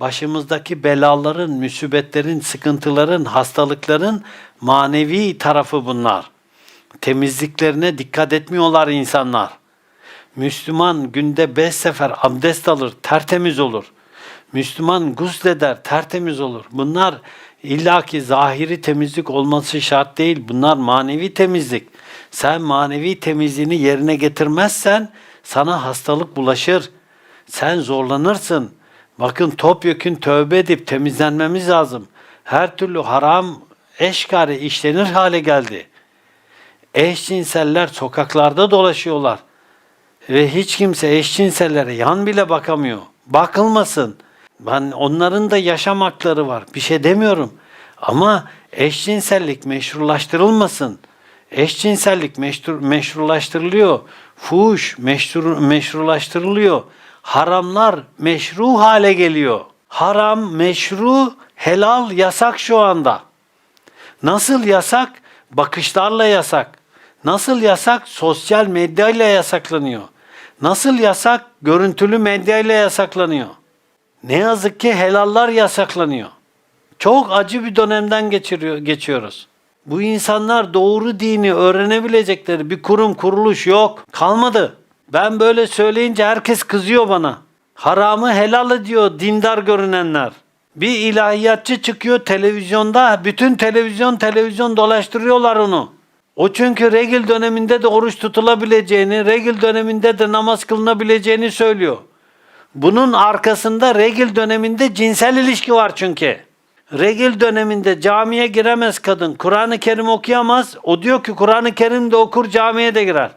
Başımızdaki belaların, müsibetlerin, sıkıntıların, hastalıkların manevi tarafı bunlar. Temizliklerine dikkat etmiyorlar insanlar. Müslüman günde beş sefer abdest alır, tertemiz olur. Müslüman gusleder, tertemiz olur. Bunlar illaki zahiri temizlik olması şart değil. Bunlar manevi temizlik. Sen manevi temizliğini yerine getirmezsen sana hastalık bulaşır. Sen zorlanırsın. Bakın topyekün tövbe edip temizlenmemiz lazım. Her türlü haram eşkare işlenir hale geldi. Eşcinseller sokaklarda dolaşıyorlar. Ve hiç kimse eşcinsellere yan bile bakamıyor. Bakılmasın. Ben onların da yaşam hakları var. Bir şey demiyorum. Ama eşcinsellik meşrulaştırılmasın. Eşcinsellik meşru, meşrulaştırılıyor. Fuhuş meşru, meşrulaştırılıyor. Haramlar meşru hale geliyor. Haram, meşru, helal yasak şu anda. Nasıl yasak? Bakışlarla yasak. Nasıl yasak? Sosyal medyayla yasaklanıyor. Nasıl yasak? Görüntülü medyayla yasaklanıyor. Ne yazık ki helallar yasaklanıyor. Çok acı bir dönemden geçiriyor, geçiyoruz. Bu insanlar doğru dini öğrenebilecekleri bir kurum kuruluş yok. Kalmadı. Ben böyle söyleyince herkes kızıyor bana. Haramı helal ediyor dindar görünenler. Bir ilahiyatçı çıkıyor televizyonda, bütün televizyon televizyon dolaştırıyorlar onu. O çünkü regil döneminde de oruç tutulabileceğini, regil döneminde de namaz kılınabileceğini söylüyor. Bunun arkasında regil döneminde cinsel ilişki var çünkü. Regil döneminde camiye giremez kadın. Kur'an-ı Kerim okuyamaz. O diyor ki Kur'an-ı Kerim de okur camiye de girer.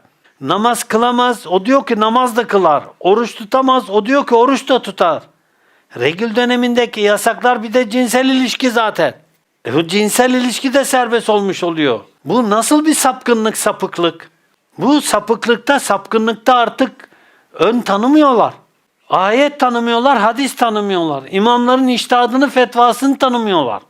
Namaz kılamaz. O diyor ki namaz da kılar. Oruç tutamaz. O diyor ki oruç da tutar. Regül dönemindeki yasaklar bir de cinsel ilişki zaten. E bu cinsel ilişki de serbest olmuş oluyor. Bu nasıl bir sapkınlık sapıklık? Bu sapıklıkta sapkınlıkta artık ön tanımıyorlar. Ayet tanımıyorlar, hadis tanımıyorlar. İmamların iştihadını, fetvasını tanımıyorlar.